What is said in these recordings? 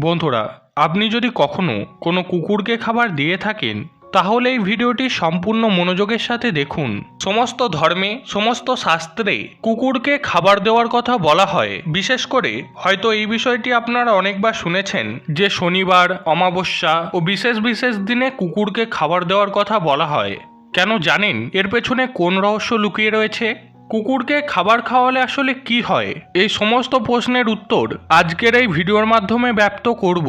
বন্ধুরা, আপনি যদি কখনো কোনো কুকুরকে খাবার দিয়ে থাকেন, তাহলে এই ভিডিওটি সম্পূর্ণ মনোযোগের সাথে দেখুন। সমস্ত ধর্মে, সমস্ত শাস্ত্রে কুকুরকে খাবার দেওয়ার কথা বলা হয়। বিশেষ করে হয়তো এই বিষয়টি আপনারা অনেকবার শুনেছেন যে শনিবার, অমাবস্যা ও বিশেষ বিশেষ দিনে কুকুরকে খাবার দেওয়ার কথা বলা হয়। কেন জানেন? এর পেছনে কোন রহস্য লুকিয়ে রয়েছে? কুকুরকে খাবার খাওয়ালে আসলে কি হয়? এই সমস্ত প্রশ্নের উত্তর আজকের এই ভিডিওর মাধ্যমে ব্যক্ত করব।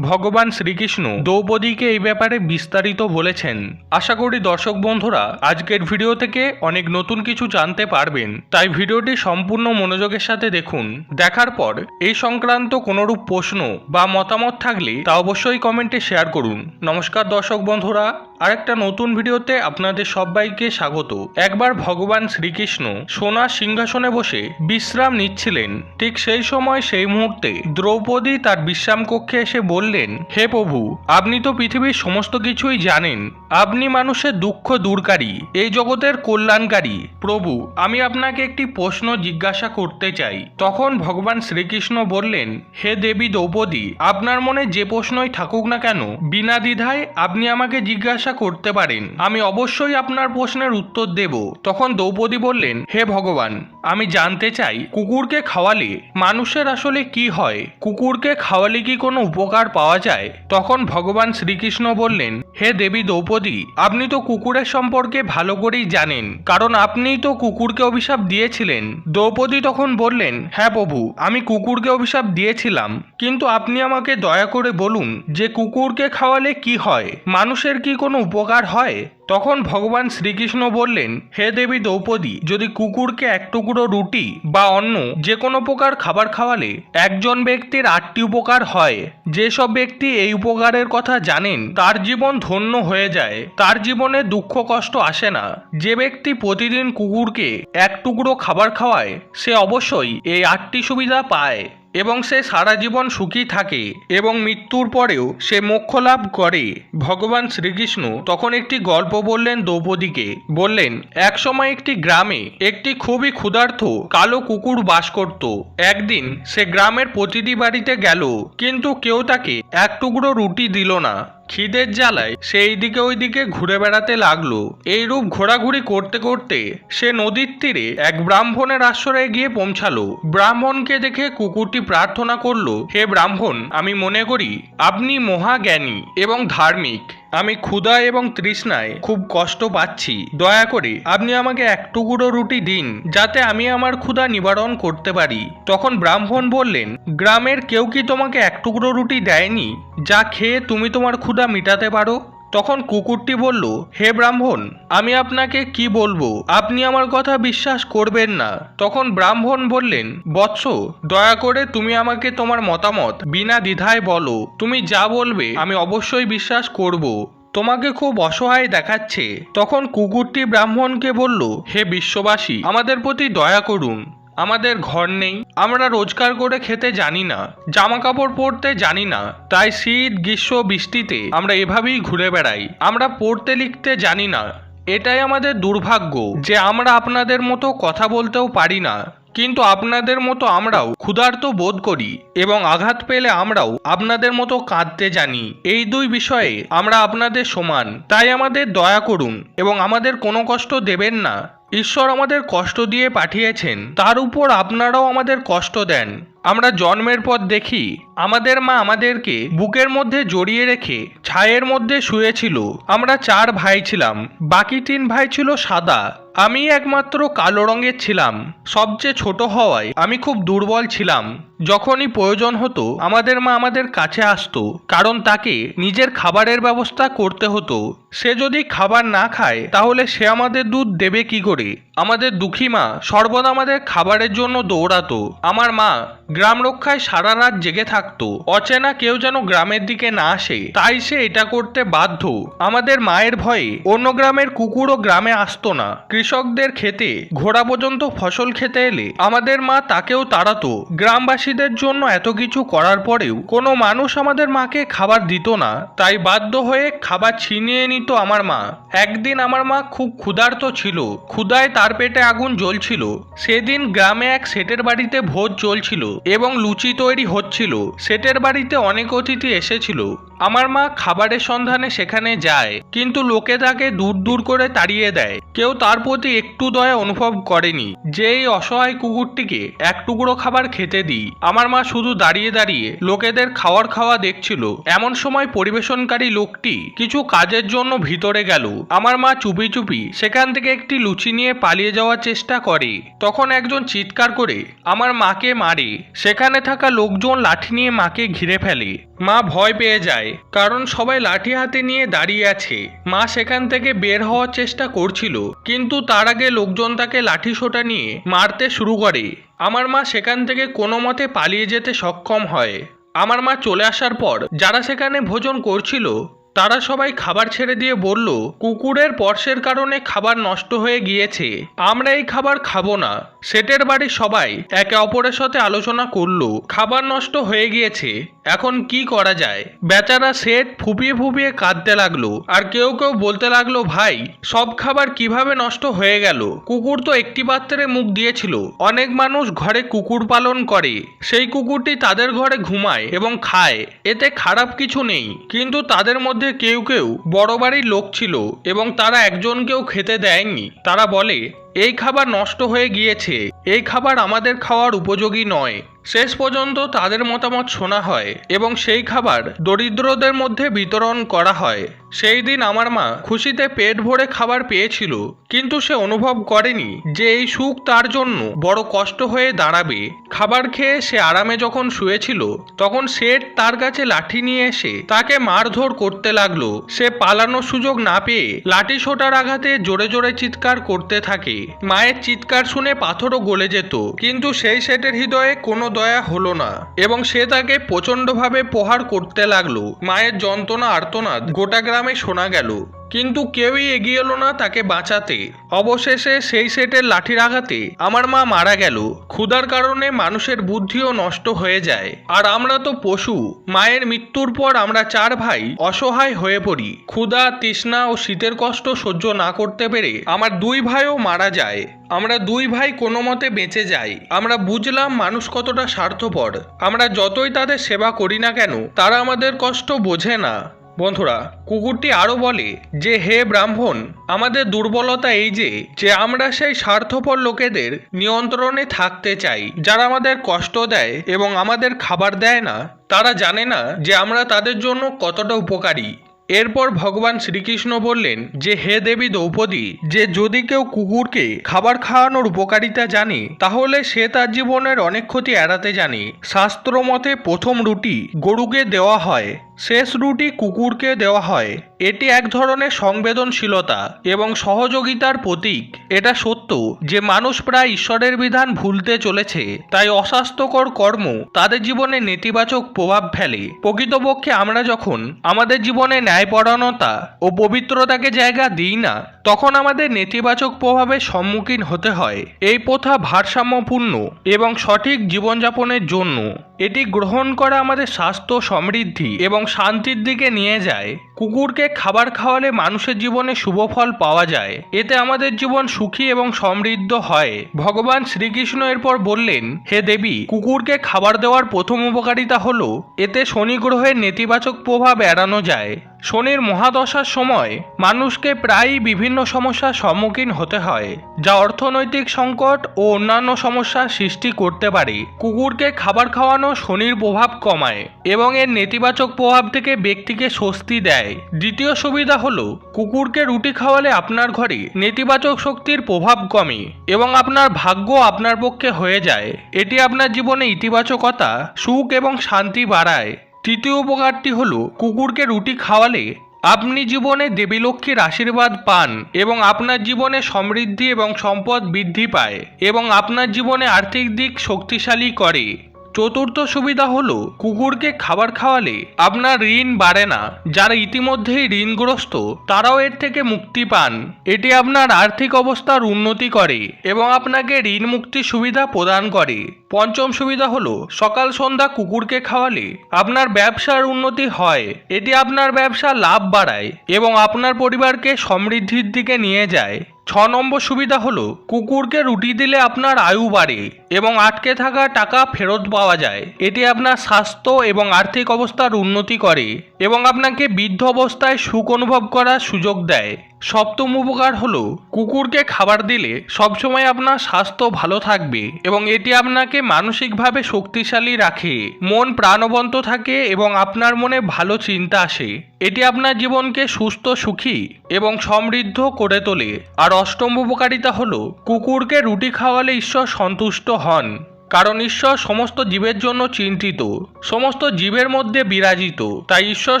ভগবান শ্রীকৃষ্ণ দ্রৌপদীকে এই ব্যাপারে বিস্তারিত বলেছেন। আশা করি দর্শক বন্ধুরা আজকের ভিডিও থেকে অনেক নতুন কিছু জানতে পারবেন। তাই ভিডিওটি সম্পূর্ণ মনোযোগের সাথে দেখুন। দেখার পর এই সংক্রান্ত কোনোরূপ প্রশ্ন বা মতামত থাকলে তা অবশ্যই কমেন্টে শেয়ার করুন। নমস্কার দর্শক বন্ধুরা। আরেকটা নতুন ভিডিওতে আপনাদের সবাইকে স্বাগত। একবার ভগবান শ্রীকৃষ্ণ সোনা সিংহাসনে বসে বিশ্রাম নিচ্ছিলেন। ঠিক সেই সময় সেই মুহূর্তে দ্রৌপদী তার বিশ্রাম কক্ষে এসে বললেন, হে প্রভু, আপনি তো পৃথিবীর সমস্ত কিছুই জানেন। আপনি মানুষের দুঃখ দূরকারী, এই জগতের কল্যাণকারী। প্রভু, আমি আপনাকে একটি প্রশ্ন জিজ্ঞাসা করতে চাই। তখন ভগবান শ্রীকৃষ্ণ বললেন, হে দেবী দ্রৌপদী, আপনার মনে যে প্রশ্নই থাকুক না কেন, বিনা দ্বিধায় আপনি আমাকে জিজ্ঞাসা করতে পারেন। আমি অবশ্যই আপনার প্রশ্নের উত্তর দেব। তখন দ্রৌপদী বললেন হে ভগবান আমি জানতে চাই, কুকুরকে খাওয়ালে মানুষের আসলে কি হয়? কুকুরকে খাওয়ালে কি কোনো উপকার পাওয়া যায়? তখন ভগবান শ্রীকৃষ্ণ বললেন, হে দেবী দ্রৌপদী, আপনি তো কুকুরের সম্পর্কে ভালো করেই জানেন। কারণ আপনিই তো কুকুরকে অভিশাপ দিয়েছিলেন। দ্রৌপদী তখন বললেন হ্যাঁ প্রভু, আমি কুকুরকে অভিশাপ দিয়েছিলাম। কিন্তু আপনি আমাকে দয়া করে বলুন যে কুকুরকে খাওয়ালে কি হয়? মানুষের কি কোনো উপকার হয়? তখন ভগবান শ্রীকৃষ্ণ বললেন, হে দেবী দ্রৌপদী, যদি কুকুরকে এক টুকরো রুটি বা অন্য যে কোনো প্রকার খাবার খাওয়ালে, একজন ব্যক্তির আটটি উপকার হয়। যেসব ব্যক্তি এই উপকারের কথা জানেন, তার জীবন ধন্য হয়ে যায়, তার জীবনে দুঃখ কষ্ট আসে না। যে ব্যক্তি প্রতিদিন কুকুরকে এক টুকরো খাবার খাওয়ায়, সে অবশ্যই এই আটটি সুবিধা পায়। এবং সে সারা জীবন সুখী থাকে এবং মৃত্যুর পরেও সে মোক্ষ লাভ করে। ভগবান শ্রীকৃষ্ণ তখন একটি গল্প বললেন দ্রৌপদীকে। বললেন এক সময় একটি গ্রামে একটি খুবই ক্ষুধার্থ কালো কুকুর বাস করত। একদিন সে গ্রামের প্রতিটি বাড়িতে গেল, কিন্তু কেউ তাকে এক টুকরো রুটি দিল না। খিদের জ্বালায় সে এইদিকে ওইদিকে ঘুরে বেড়াতে লাগল। এইরূপ ঘোরাঘুরি করতে করতে সে নদীর তীরে এক ব্রাহ্মণের আশ্রয়ে গিয়ে পৌঁছালো। ব্রাহ্মণকে দেখে কুকুরটি প্রার্থনা করল, হে ব্রাহ্মণ, আমি মনে করি আপনি মহাজ্ঞানী এবং ধার্মিক। আমি ক্ষুধা এবং তৃষ্ণায় খুব কষ্ট পাচ্ছি। দয়া করে আপনি আমাকে এক টুকরো রুটি দিন, যাতে আমি আমার ক্ষুধা নিবারণ করতে পারি। তখন ব্রাহ্মণ বললেন, গ্রামের কেউ কি তোমাকে এক টুকরো রুটি দেয়নি, যা খেয়ে তুমি তোমার ক্ষুধা মেটাতে পারো? তখন কুকুরটি বলল, হে ব্রাহ্মণ, আমি আপনাকে কি বলব? আপনি আমার কথা বিশ্বাস করবেন না। তখন ব্রাহ্মণ বললেন, বৎস, দয়া করে তুমি আমাকে তোমার মতামত বিনা দ্বিধায় বলো। তুমি যা বলবে, আমি অবশ্যই বিশ্বাস করব। তোমাকে খুব অসহায় দেখাচ্ছে। তখন কুকুরটি ব্রাহ্মণকে বলল, হে বিশ্ববাসী, আমাদের প্রতি দয়া করুন। আমাদের ঘর নেই। আমরা রোজগার করে খেতে জানি না জামা কাপড় পরতে জানি না, তাই শীত, গ্রীষ্ম, বৃষ্টিতে আমরা এভাবেই ঘুরে বেড়াই। আমরা পড়তে লিখতে জানি না, এটাই আমাদের দুর্ভাগ্য যে আমরা আপনাদের মতো কথা বলতেও পারি না। কিন্তু আপনাদের মতো আমরাও ক্ষুধার্ত বোধ করি এবং আঘাত পেলে আমরাও আপনাদের মতো কাঁদতে জানি। এই দুই বিষয়ে আমরা আপনাদের সমান, তাই আমাদের দয়া করুন এবং আমাদের কোনো কষ্ট দেবেন না। ঈশ্বর আমাদের কষ্ট দিয়ে পাঠিয়েছেন তার উপর আপনারাও আমাদের কষ্ট দেন। আমরা জন্মের পর দেখি। আমাদের মা আমাদেরকে বুকের মধ্যে জড়িয়ে রেখে ছায়ের মধ্যে শুয়েছিল। আমরা চার ভাই ছিলাম। বাকি তিন ভাই ছিল সাদা। আমি একমাত্র কালো রঙের ছিলাম। সবচেয়ে ছোট হওয়ায় আমি খুব দুর্বল ছিলাম। যখনই প্রয়োজন হতো, আমাদের মা আমাদের কাছে আসতো, কারণ তাকে নিজের খাবারের ব্যবস্থা করতে হতো। সে যদি খাবার না খায়, তাহলে সে আমাদের দুধ দেবে কি করে? আমাদের দুঃখী মা সর্বদা আমাদের খাবারের জন্য দৌড়াতো। আমার মা গ্রাম রক্ষায় সারা রাত জেগে থাকতো। অচেনা কেউ যেন গ্রামের দিকে না আসে, তাই সে এটা করতে বাধ্য। আমাদের মায়ের ভয়ে অন্য গ্রামের কুকুরও গ্রামে আসতো না। কৃষকদের খেতে, ঘোড়া পর্যন্ত ফসল খেতে এলে আমাদের মা তাকেও তাড়াতো। গ্রামবাসীদের জন্য এত কিছু করার পরেও কোনো মানুষ আমাদের মাকে খাবার দিত না, তাই বাধ্য হয়ে খাবার ছিনিয়ে নিত আমার মা। একদিন আমার মা খুব ক্ষুধার্ত ছিল, ক্ষুধায় তার পেটে আগুন জ্বলছিল। সেদিন গ্রামে এক সেটের বাড়িতে ভোজ চলছিল। এবং লুচি তৈরি হচ্ছিল। সেটের বাড়িতে অনেক অতিথি এসেছিল। আমার মা খাবারের সন্ধানে সেখানে যায়, কিন্তু লোকে তাকে দূর দূর করে তাড়িয়ে দেয়। কেউ তার প্রতি একটু দয়া অনুভব করেনি যে এই অসহায় কুকুরটিকে এক টুকরো খাবার খেতে দিই। আমার মা শুধু দাঁড়িয়ে দাঁড়িয়ে লোকেদের খাওয়ার খাওয়া দেখছিল। এমন সময় পরিবেশনকারী লোকটি কিছু কাজের জন্য ভিতরে গেল। আমার মা চুপি চুপি সেখান থেকে একটি লুচি নিয়ে পালিয়ে যাওয়ার চেষ্টা করে। তখন একজন চিৎকার করে আমার মাকে মারে। সেখানে থাকা লোকজন লাঠি নিয়ে মাকে ঘিরে ফেলে। মা ভয় পেয়ে যায়, কারণ সবাই লাঠি হাতে নিয়ে দাঁড়িয়ে আছে। মা সেখান থেকে বের হওয়ার চেষ্টা করছিল, কিন্তু তার আগে লোকজন তাকে লাঠি সোটা নিয়ে মারতে শুরু করে। আমার মা সেখান থেকে কোনো মতে পালিয়ে যেতে সক্ষম হয়। আমার মা চলে আসার পর যারা সেখানে ভোজন করছিল তারা সবাই খাবার ছেড়ে দিয়ে বলল, কুকুরের পর্শের কারণে খাবার নষ্ট হয়ে গিয়েছে। আমরা এই খাবার খাব না। সেটের বাড়ির সবাই একে অপরের সাথে আলোচনা করল, খাবার নষ্ট হয়ে গিয়েছে। এখন কি করা যায়? বেচারা সেট ফুপিয়ে ফুপিয়ে কাঁদতে লাগল। আর কেউ কেউ বলতে লাগল, ভাই, সব খাবার কীভাবে নষ্ট হয়ে গেল? কুকুর তো একটি পাত্রে মুখ দিয়েছিল। অনেক মানুষ ঘরে কুকুর পালন করে। সেই কুকুরটি তাদের ঘরে ঘুমায় এবং খায়। এতে খারাপ কিছু নেই। কিন্তু তাদের মধ্যে কেউ কেউ বড় বাড়ির লোক ছিল এবং তারা একজনকেও খেতে দেয়নি। তারা বলে এই খাবার নষ্ট হয়ে গিয়েছে। এই খাবার আমাদের খাওয়ার উপযোগী নয়। শেষ পর্যন্ত তাদের মতামত শোনা হয় এবং সেই খাবার দরিদ্রদের মধ্যে বিতরণ করা হয়। সেই দিন আমার মা খুশিতে পেট ভরে খাবার পেয়েছিল, কিন্তু সে অনুভব করেনি যে এই সুখ তার জন্য বড় কষ্ট হয়ে দাঁড়াবে। খাবার খেয়ে সে আরামে যখন শুয়েছিল, তখন শেঠ তার কাছে লাঠি নিয়ে এসে তাকে মারধর করতে লাগল। সে পালানোর সুযোগ না পেয়ে লাঠি সোটার আঘাতে জোরে জোরে চিৎকার করতে থাকে। মায়ের চিৎকার শুনে পাথরও গলে যেত, কিন্তু সেই শেঠের হৃদয়ে কোনো দয়া হলো না এবং সে তাকে প্রচণ্ডভাবে প্রহার করতে লাগল। মায়ের যন্ত্রণা, আর্তনাদ গোটা গ্রামে শোনা গেল, কিন্তু কেউই এগিয়ে এলো না তাকে বাঁচাতে। অবশেষে সেই সেটের লাঠির আঘাতে আমার মা মারা গেল। ক্ষুধার কারণে মানুষের বুদ্ধিও নষ্ট হয়ে যায়। আর আমরা তো পশু, মায়ের মৃত্যুর পর আমরা চার ভাই অসহায় হয়ে পড়ি। ক্ষুধা, তৃষ্ণা ও শীতের কষ্ট সহ্য না করতে পেরে আমার দুই ভাইও মারা যায়। আমরা দুই ভাই কোনো মতে বেঁচে যাই। আমরা বুঝলাম মানুষ কতটা স্বার্থপর। আমরা যতই তাদের সেবা করি না কেন, তারা আমাদের কষ্ট বোঝে না। বন্ধুরা, কুকুরটি আরও বলে যে, হে ব্রাহ্মণ, আমাদের দুর্বলতা এই যে যে আমরা সেই স্বার্থপর লোকেদের নিয়ন্ত্রণে থাকতে চাই, যারা আমাদের কষ্ট দেয় এবং আমাদের খাবার দেয় না, তারা জানে না যে আমরা তাদের জন্য কতটা উপকারী। এরপর ভগবান শ্রীকৃষ্ণ বললেন, যে হে দেবী দ্রৌপদী, যে যদি কেউ কুকুরকে খাবার খাওয়ানোর উপকারিতা জানে, তাহলে সে তার জীবনের অনেক ক্ষতি এড়াতে জানে। শাস্ত্র মতে প্রথম রুটি গরুকে দেওয়া হয়। শেষ রুটি কুকুরকে দেওয়া হয়। এটি এক ধরনের সংবেদনশীলতা এবং সহযোগিতার প্রতীক। এটা সত্য যে মানুষ প্রায় ঈশ্বরের বিধান ভুলতে চলেছে, তাই অস্বাস্থ্যকর কর্ম তাদের জীবনে নেতিবাচক প্রভাব ফেলে। প্রকৃতপক্ষে আমরা যখন আমাদের জীবনে ন্যায়পরায়ণতা ও পবিত্রতাকে জায়গা দিই না তখন আমাদের নেতিবাচক প্রভাবের সম্মুখীন হতে হয়। এই প্রথা ভারসাম্যপূর্ণ এবং সঠিক জীবনযাপনের জন্য। এটি গ্রহণ করা আমাদের স্বাস্থ্য সমৃদ্ধি এবং শান্তির দিকে নিয়ে যায়। কুকুরকে খাবার খাওয়ালে মানুষের জীবনে শুভ ফল পাওয়া যায়। এতে আমাদের জীবন সুখী এবং সমৃদ্ধ হয়। ভগবান শ্রীকৃষ্ণ এরপর বললেন, হে দেবী, কুকুরকে খাবার দেওয়ার প্রথম উপকারিতা হলো, এতে শনি গ্রহের নেতিবাচক প্রভাব এড়ানো যায়। শনির মহাদশার সময় মানুষকে প্রায়ই বিভিন্ন সমস্যার সম্মুখীন হতে হয়, যা অর্থনৈতিক সংকট ও অন্যান্য সমস্যার সৃষ্টি করতে পারে। কুকুরকে খাবার খাওয়ানো শনির প্রভাব কমায় এবং এর নেতিবাচক প্রভাব থেকে ব্যক্তিকে স্বস্তি দেয়। দ্বিতীয় সুবিধা হলো, কুকুরকে রুটি খাওয়ালে আপনার ঘরে নেতিবাচক শক্তির প্রভাব কমে এবং আপনার ভাগ্য আপনার পক্ষে হয়ে যায়। এটি আপনার জীবনে ইতিবাচকতা, সুখ এবং শান্তি বাড়ায়। তৃতীয় উপকারটি হলো কুকুরকে রুটি খাওয়ালে আপনি জীবনে দেবীলক্ষ্মীর আশীর্বাদ পান এবং আপনার জীবনে সমৃদ্ধি এবং সম্পদ বৃদ্ধি পায় এবং আপনার জীবনে আর্থিক দিক শক্তিশালী করে। চতুর্থ সুবিধা হলো, কুকুরকে খাবার খাওয়ালে আপনার ঋণ বাড়ে না। যারা ইতিমধ্যেই ঋণগ্রস্ত, তারাও এর থেকে মুক্তি পান। এটি আপনার আর্থিক অবস্থার উন্নতি করে এবং আপনাকে ঋণ মুক্তি সুবিধা প্রদান করে। পঞ্চম সুবিধা হলো, সকাল সন্ধ্যা কুকুরকে খাওয়ালে আপনার ব্যবসার উন্নতি হয়। এটি আপনার ব্যবসা লাভ বাড়ায় এবং আপনার পরিবারকে সমৃদ্ধির দিকে নিয়ে যায়। ছ নম্বর সুবিধা হলো, কুকুরকে রুটি দিলে আপনার আয়ু বাড়ে এবং আটকে থাকা টাকা ফেরত পাওয়া যায়। এটি আপনার স্বাস্থ্য এবং আর্থিক অবস্থার উন্নতি করে এবং আপনাকে বৃদ্ধ অবস্থায় সুখ অনুভব করার সুযোগ দেয়। সপ্তম উপকার হলো, কুকুরকে খাবার দিলে সবসময় আপনার স্বাস্থ্য ভালো থাকবে এবং এটি আপনাকে মানসিকভাবে শক্তিশালী রাখে। মন প্রাণবন্ত থাকে এবং আপনার মনে ভালো চিন্তা আসে। এটি আপনার জীবনকে সুস্থ, সুখী এবং সমৃদ্ধ করে তোলে। আর অষ্টম উপকারিতা হলো, কুকুরকে রুটি খাওয়ালে ঈশ্বর সন্তুষ্ট হন। কারণ ঈশ্বর সমস্ত জীবের জন্য চিন্তিত, সমস্ত জীবের মধ্যে বিরাজিত। তাই ঈশ্বর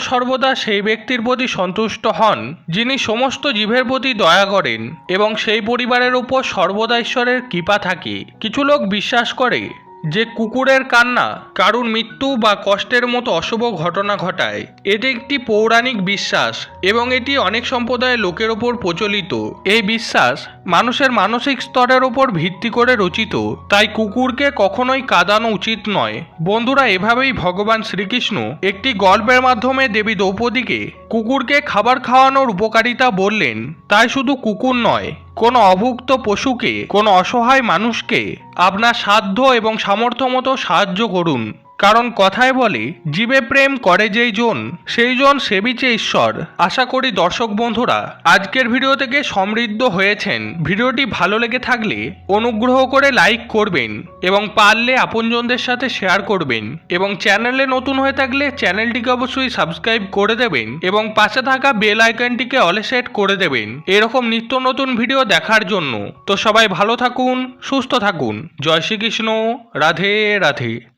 সর্বদা সেই ব্যক্তির প্রতি সন্তুষ্ট হন, যিনি সমস্ত জীবের প্রতি দয়া করেন এবং সেই পরিবারের উপর সর্বদা ঈশ্বরের কৃপা থাকে। কিছু লোক বিশ্বাস করে যে কুকুরের কান্না কারুর মৃত্যু বা কষ্টের মতো অশুভ ঘটনা ঘটায়। এটি একটি পৌরাণিক বিশ্বাস এবং এটি অনেক সম্প্রদায়ের লোকের ওপর প্রচলিত। এই বিশ্বাস মানুষের মানসিক স্তরের ওপর ভিত্তি করে রচিত। তাই কুকুরকে কখনোই কাঁদানো উচিত নয়। বন্ধুরা, এভাবেই ভগবান শ্রীকৃষ্ণ একটি গল্পের মাধ্যমে দেবী দ্রৌপদীকে কুকুরকে খাবার খাওয়ানোর উপকারিতা বললেন। তাই শুধু কুকুর নয়, কোনো অভুক্ত পশুকে, কোনো অসহায় মানুষকে আপনার সাধ্য এবং সামর্থ্য মতো সাহায্য করুন। কারণ কথায় বলে, জীবে প্রেম করে যেই জন, সেই জন সেবিছে ঈশ্বর। আশা করি দর্শক বন্ধুরা, আজকের ভিডিও থেকে সমৃদ্ধ হয়েছেন। ভিডিওটি ভালো লেগে থাকলে অনুগ্রহ করে লাইক করবেন এবং পারলে আপনজনদের সাথে শেয়ার করবেন এবং চ্যানেলে নতুন হয়ে থাকলে চ্যানেলটিকে অবশ্যই সাবস্ক্রাইব করে দেবেন এবং পাশে থাকা বেল আইকনটিকে অলে সেট করে দেবেন এরকম নিত্য নতুন ভিডিও দেখার জন্য। তো সবাই ভালো থাকুন, সুস্থ থাকুন। জয় শ্রীকৃষ্ণ, রাধে রাধে।